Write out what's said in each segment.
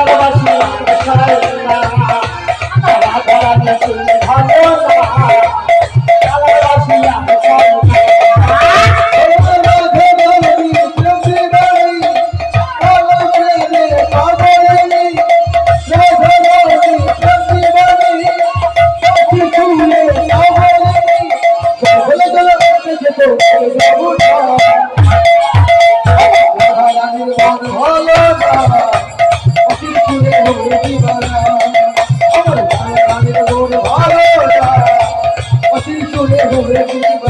কালাবাসী সারা রাধা রাধা তুমি ভালো না Thank you.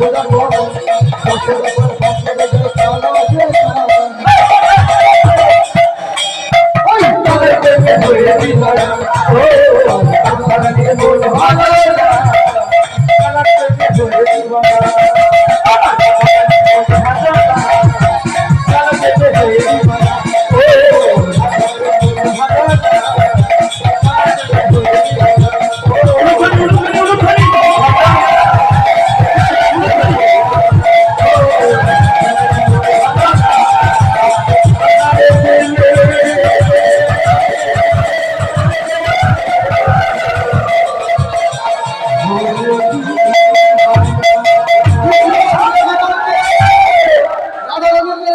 Hola, hola.